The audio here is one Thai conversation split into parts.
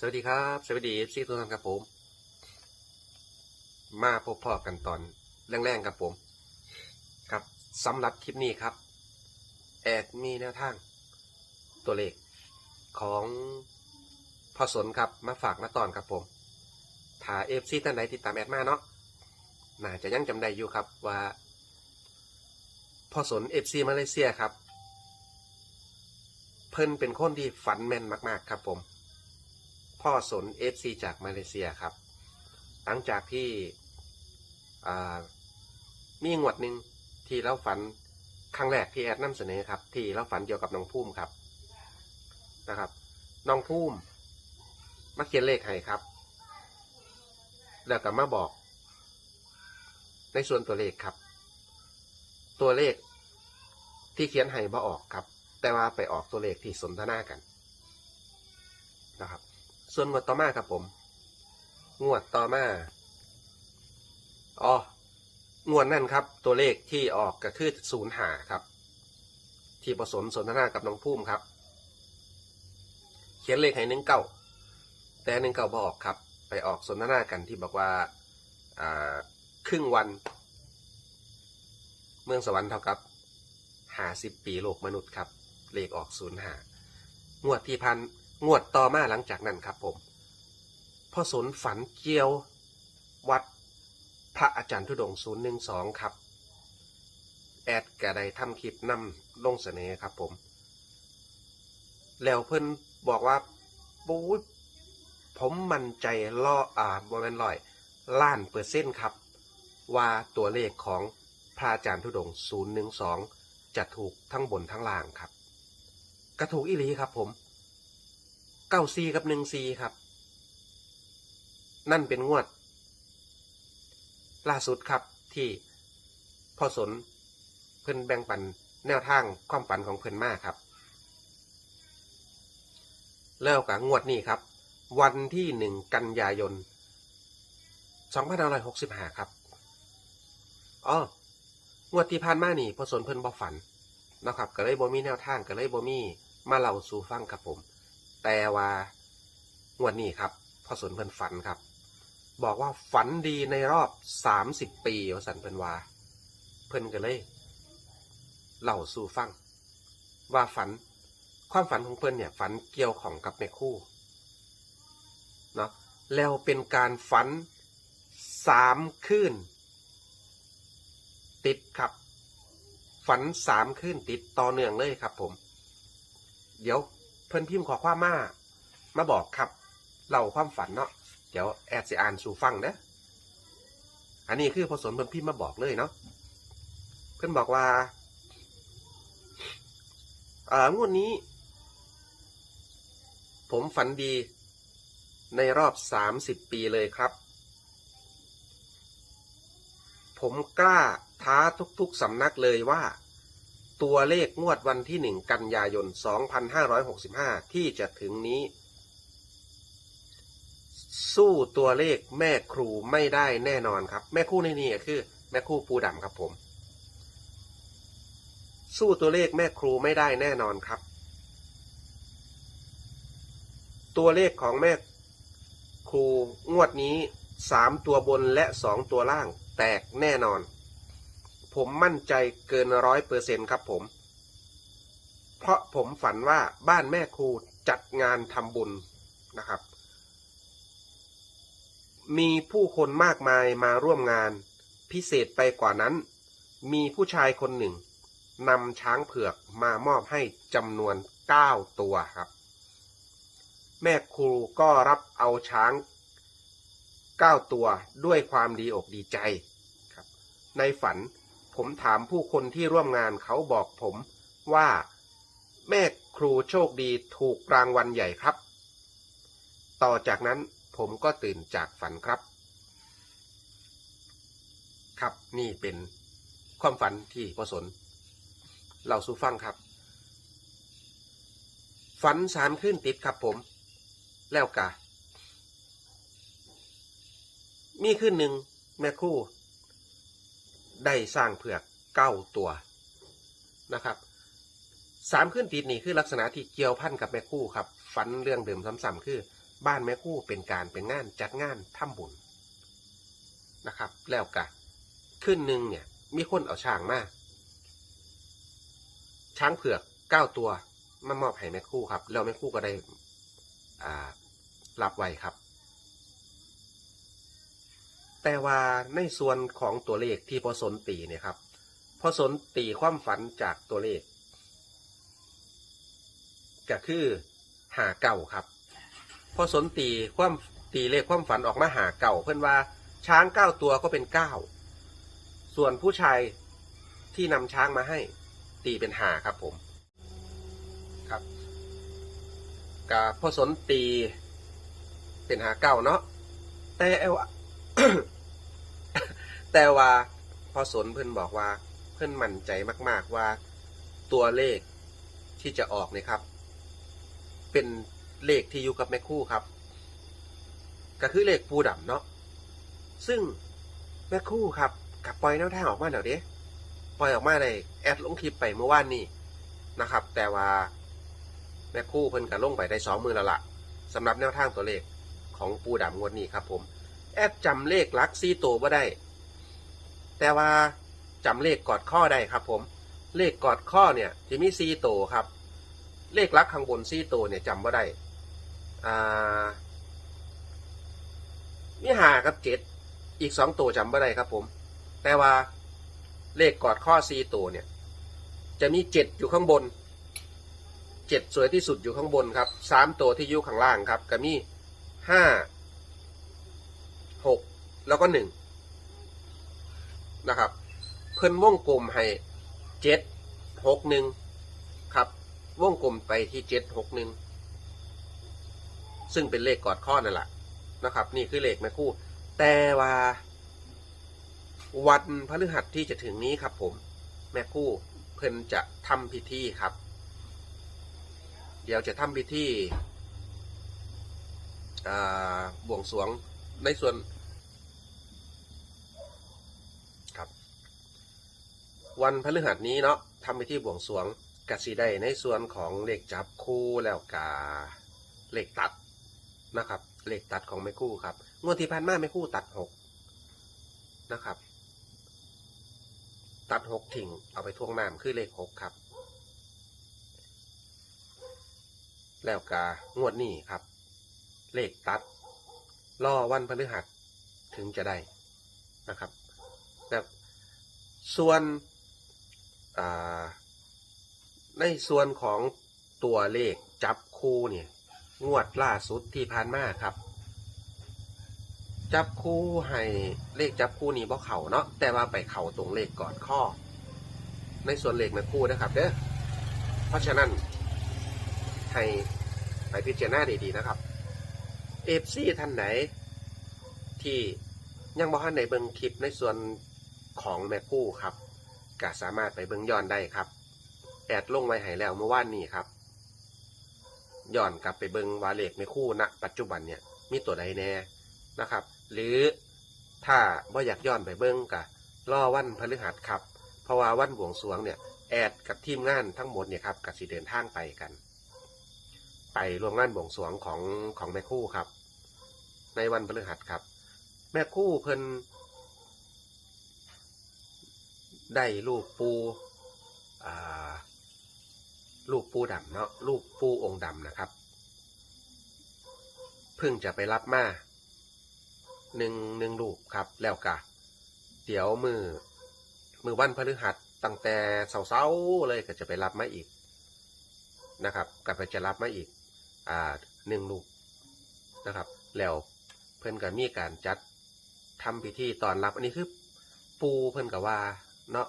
สวัสดีครับ สวัสดีซีทุกท่านครับผม มาพบพ่อกันตอนแรงๆกับผม ครับสำหรับคลิปนี้ครับ แอดมีแนวทาง ตัวเลขของพ่อสนครับมาฝากมาตอนครับผม ถ้าเอฟซีท่านใดติดตามแอดมาเนาะน่าจะยังจำได้อยู่ครับว่าพ่อสนเอฟซีมาเลเซียครับ เพิ่นเป็นคนที่ฝันแม่นมาก ๆ ครับผม พ่อสนเอฟซีจากมาเลเซียครับ หลังจากที่มีงวดหนึ่งที่เราฝันครั้งแรกที่แอดนำเสนอครับ ที่เราฝันเกี่ยวกับน้องพุ่มครับนะครับน้องพุ่มมาเขียนเลขให้ครับ แล้วก็มาบอก ในส่วนตัวเลขครับ ตัวเลขที่เขียนให้บ่ออกครับ แต่ว่าไปออกตัวเลขที่สนทนากันนะครับ ส่วนงวดต่อมาครับผม งวดต่อมาอ๋องวดนั่นครับ ตัวเลขที่ออกก็คือศูนย์หาครับ ที่ผสมสนทนากับน้องพุ่มครับ เขียนเลขให้หนึ่งเก้าแต่หนึ่งเก้าบอกครับ ไปออกสนทนากันที่บอกว่าอ่าครึ่งวัน เมืองสวรรค์เท่ากับหาสิบปีโลกมนุษย์ครับ เลขออกศูนย์หางวดที่พัน งวดต่อมาหลังจากนั้นครับผมพ่อสนฝันเกี่ยววัดพระอาจารย์ทุดงศูนย์หนึ่งสองครับ แอดกระไดทำคลิปนำลงเสนอครับผม แล้วเพิ่นบอกว่าปู๊ผมมั่นใจล่ออ่าบแมนลอยล้านเปอร์เซ็นต์ครับ ว่าตัวเลขของพระอาจารย์ทุดงศูนย์หนึ่งสองจะถูกทั้งบนทั้งล่างครับ กระถูกอีหลีครับผม เก้าซีกับหนึ่งซีครับ นั่นเป็นงวด ล่าสุดครับที่พ่อสนเพิ่นแบ่งปันแนวทางความฝันของเพิ่นมากครับ แล้วกับงวดนี้ครับ วันที่หนึ่งกันยายนสองพันห้าร้อยหกสิบห้าครับอ๋องวดที่ผ่านมานี่พ่อสนเพิ่นบ่ฝันนะครับก็เลยบ่มีแนวทางก็เลยบ่มีมาเล่าสู่ฟังครับผม แต่ว่างวดนี้ครับพ่อสนเพิ่นฝันครับ บอกว่าฝันดีในรอบสามสิบปีว่าสันเพิ่นว่า เพิ่นก็เลยเล่าสู่ฟัง ว่าฝันความฝันของเพิ่นเนี่ยฝันเกี่ยวของกับแม่คู่เนาะแล้วเป็นการฝันสามคืนติดครับ ฝันสามคืนติดต่อเนื่องเลยครับผม เดี๋ยว เพิ่นพิมพ์ขอความมา มาบอกครับเล่าความฝันเนาะเดี๋ยวแอดสิอ่านสู่ฟังนะอันนี้คือพอสนเพิ่นพิมพ์มาบอกเลยเนาะเพิ่นบอกว่าเอ่องวดนี้ ผมฝันดีในรอบสามสิบปีเลยครับ ผมกล้าท้าทุกๆสำนักเลยว่า ตัวเลขงวดวันที่หนึ่งกันยายน 2565 ที่จะถึงนี้ สู้ตัวเลขแม่ครูไม่ได้แน่นอนครับ แม่ครูในนี้คือ แม่ครูปูดำครับผม สู้ตัวเลขแม่ครูไม่ได้แน่นอนครับ ตัวเลขของแม่ครูงวดนี้สามตัวบนและสองตัวล่างแตกแน่นอน ผมมั่นใจเกินร้อยเปอร์เซ็นครับผม เพราะผมฝันว่าบ้านแม่ครูจัดงานทำบุญนะครับ มีผู้คนมากมายมาร่วมงาน พิเศษไปกว่านั้น มีผู้ชายคนหนึ่งนำช้างเผือกมามอบให้จำนวนเก้าตัวครับ แม่ครูก็รับเอาช้างเก้าตัวด้วยความดีอกดีใจครับ ในฝัน ผมถามผู้คนที่ร่วมงานเขาบอกผมว่า แม่ครูโชคดีถูกรางวัลใหญ่ครับ ต่อจากนั้นผมก็ตื่นจากฝันครับ ครับนี่เป็นความฝันที่พอสนเล่าสู่ฟังครับ ฝันสามขึ้นติดครับผม แล้วกะมีขึ้นหนึ่งแม่ครู่ ได้สร้างเผือกเก้าตัวนะครับสามขึ้นติดนี่คือลักษณะที่เกี่ยวพันกับแม่คู่ครับฝันเรื่องเดิมซ้ำๆคือ บ้านแม่คู่เป็นการเป็นงานจัดงานทำบุญนะครับ แล้วกะขึ้นหนึ่งเนี่ย มีคนเอาช้างมาช้างเผือกเก้าตัวมามอบให้แม่คู่ครับแล้วแม่คู่ก็ได้อ่ารับไว้ครับ แต่ว่าในส่วนของตัวเลขที่พอสนตีเนี่ยครับพอสนตีความฝันจากตัวเลข ก็คือหาเก่าครับพอสนตีความตีเลขความฝันออกมาหาเก่า เพื่อนว่าช้างเก้าตัวก็เป็นเก้าส่วนผู้ชายที่นำช้างมาให้ตีเป็นหาครับผมครับกับพอสนตีเป็นหาเก่าเนาะแต่ว่า แต่ว่าพอสนเพื่อนบอกว่าเพื่อนมั่นใจมาก ๆว่าตัวเลขที่จะออกเนี่ยครับ เป็นเลขที่อยู่กับแม่คู่ครับ ก็คือเลขปูดำเนาะซึ่งแม่คู่ครับกับปล่อยแนวทางออกมาเดี๋ยวนี้ปล่อยออกมาในแอดลงคลิปไปเมื่อวานนี้นะครับ แต่ว่าแม่คู่เพิ่นกับลงไปได้สองมือแล้วล่ะสำหรับแนวทางตัวเลขของปูดำงวดนี้ครับผม แอดจำเลขลักซี่ตัวบ่ได้ แต่ว่าจำเลขกอดข้อได้ครับ ผม เลขกอดข้อเนี่ยจะมีซีโตวครับ เลขลักข้างบนซีโตวเนี่ยจำว่าได้อ่ามีหากับเจ็ดอีกสองตัวจำว่าได้ครับผม แต่ว่าเลขกอดข้อซีตัวเนี่ย จะมีเจ็ดอยู่ข้างบนเจ็ดสวยที่สุดอยู่ข้างบนครับสามตัวที่อยู่ข้างล่างครับก็มีห้าหกแล้วก็หนึ่ง นะครับ เพิ่นวงกลมให้เจ็ดหกหนึ่งครับวงกลมไปที่เจ็ดหกหนึ่งซึ่งเป็นเลขกอดข้อนั่นแหละนะครับ นี่คือเลขแม่คู่ แต่ว่า วันพฤหัสที่จะถึงนี้ครับ ผม แม่คู่เพิ่นจะทำพิธีครับ เดี๋ยวจะทำพิธีบวงสรวงในส่วน ครับ วันพฤหัสนี้เนาะทำพิธีบวงสรวงกสิได้ในส่วนของเลขจับคู่แล้วกาเลขตัดนะครับเลขตัดของแม่คู่ครับงวดที่ผ่านมาแม่คู่ตัดหกนะครับ ตัดหกทิ้งเอาไปทวงน้ำคือเลขหกครับ แล้วกางวดนี้ครับ เลขตัดล่อวันพฤหัสถึงจะได้นะครับแบบส่วน ในส่วนของตัวเลขจับคู่เนี่ยงวดล่าสุดที่ผ่านมาครับ จับคู่ให้เลขจับคู่นี้บ่เข่าเนาะแต่ว่าไปเข่าตรงเลขก่อนข้อ ในส่วนเลขแม่คู่นะครับเด้อเพราะฉะนั้นให้ไปพิจารณาดีๆนะครับเอฟซีท่านไหน ที่ยังบ่ทันได้เบิงคลิปในส่วนของแม่คู่ครับ ก็สามารถไปเบิ่งย้อนได้ครับ แอดลงไว้ให้แล้วเมื่อวานนี้ครับย้อนกลับไปเบิงวาเลขในคู่ณปัจจุบันเนี่ยมีตัวใดแน่นะครับ หรือถ้าบ่อยากย้อนไปเบิงกะรอวันพฤหัสครับ เพราะว่าวันบวงสรวงเนี่ยแอดกับทีมงานทั้งหมดเนี่ยครับกับสีเดินทางไปกัน ไปร่วมงานบวงสรวงของของแม่คู่ครับ ในวันพฤหัสครับ แม่คู่เพิ่น ได้ลูกปูอ่าลูกปูดำเนาะลูกปูองค์ดำนะครับ เพิ่งจะไปรับมาหนึ่งหนึ่งลูกครับแล้วกะเดี๋ยวมือมือวันพฤหัสตั้งแต่เสาๆเลยก็จะไปรับมาอีกนะครับก็ไปจะรับมาอีกอ่าหนึ่งลูกนะครับ แล้วเพิ่อนก็มีการจัดทำพิธีตอนรับอันนี้คือปูเพิ่อนก็ว่า เนาะ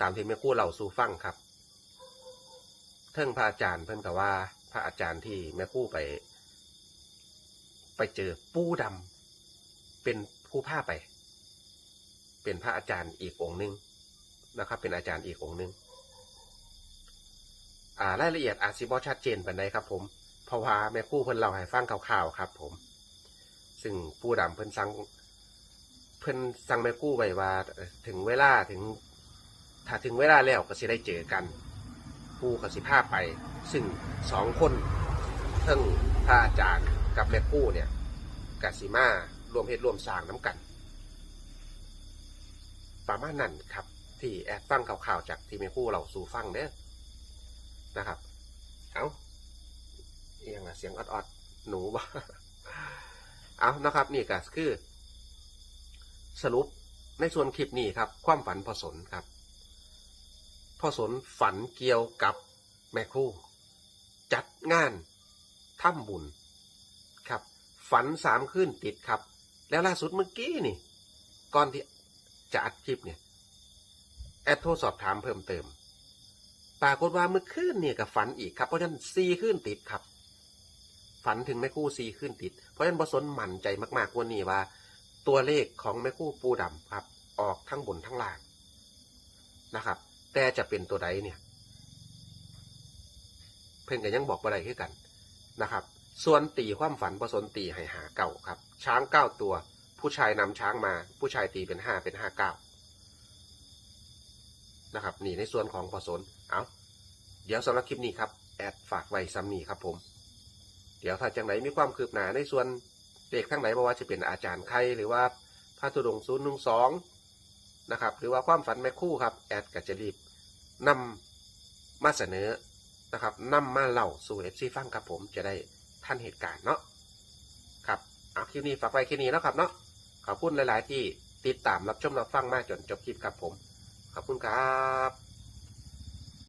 ตามที่แม่ครู่เราสู่ฟังครับเทิงพระอาจารย์เพิ่นก็ว่า พระอาจารย์ที่แม่ครู่ไป ไปเจอปู้ดำเป็นผู้ผ้าไป เป็นพระอาจารย์อีกองค์หนึ่งนะครับ เป็นอาจารย์อีกองค์หนึ่งอ่ารายละเอียดอาจสิบอชัดเจนปานใดครับ ผมเพราะว่าแม่ครู่เพิ่นเล่าให้ฟังคร่าวๆครับ ผม ซึ่งปู้ดำเพิ่นสั่ง เพิ่นสั่งแม่คู่ไว้ว่าเอ่อถึงเวลาถึง ถ้าถึงเวลาแล้วก็สิได้เจอกันผู้กับสิภาพไป ซึ่งสองคนเทั้งพระอาจารย์กับแม่คู่เนี่ยกาสิมารวมเฮ็ดรวมสร้างน้ำกัน ประมาณนั้นครับ ที่แอดฟังข่าวๆจากที่แม่คู่เราสู่ฟังเด้อนะครับ เอาเอียงอะเสียงออดๆหนูบ่ เอานะครับ นี่ก็คือ สรุปในส่วนคลิปนี้ครับ ความฝันพอสนครับพอสนฝันเกี่ยวกับแม่ครูจัดงานถ้ำบุญครับ ฝันสามคืนติดครับ แล้วล่าสุดเมื่อกี้นี่ ก่อนที่จะอัดคลิปเนี่ย แอดโทรสอบถามเพิ่มเติม ปรากฏว่าเมื่อคืนเนี่ยกับฝันอีกครับ เพราะฉะนั้นซีคืนติดครับ ฝันถึงแม่คู่ซีขึ้นติด เพราะฉะนั้นบสนมั่นใจมากๆวันนี้ว่า ตัวเลขของแม่คู่ปูดำครับ ออกทั้งบนทั้งล่างนะครับ แต่จะเป็นตัวใดเนี่ย เพิ่นก็ยังบอกบ่ได้คือกันนะครับ ส่วนตีความฝันบสนตีให้หาเก่าครับ ช้างเก้าตัว ผู้ชายนำช้างมา ผู้ชายตีเป็นห้าเป็นห้าเก้านะครับนี่ในส่วนของพอสนเอาเดี๋ยวสำหรับคลิปนี้ครับ แอดฝากไว้ซ้ำนี้ครับผม เดี๋ยวถ้าจังไหนมีความคืบหน้าในส่วน เด็กทั้งไหนบอกว่าจะเป็นอาจารย์ใครหรือว่าพระธุดงศูนย์หนึ่งสองนะครับ หรือว่าความฝันแม่คู่ครับแอดก็จะรีบนำมาเสนอนะครับนำมาเล่าสู่เอฟซีฟังครับผมจะได้ท่านเหตุการณ์เนาะครับเอาคลิปนี้ฝากไว้แค่นี้แล้วครับเนาะขอบคุณหลาย ๆ ที่ติดตามรับชมรับฟังมาจนจบคลิปครับผมขอบคุณครับ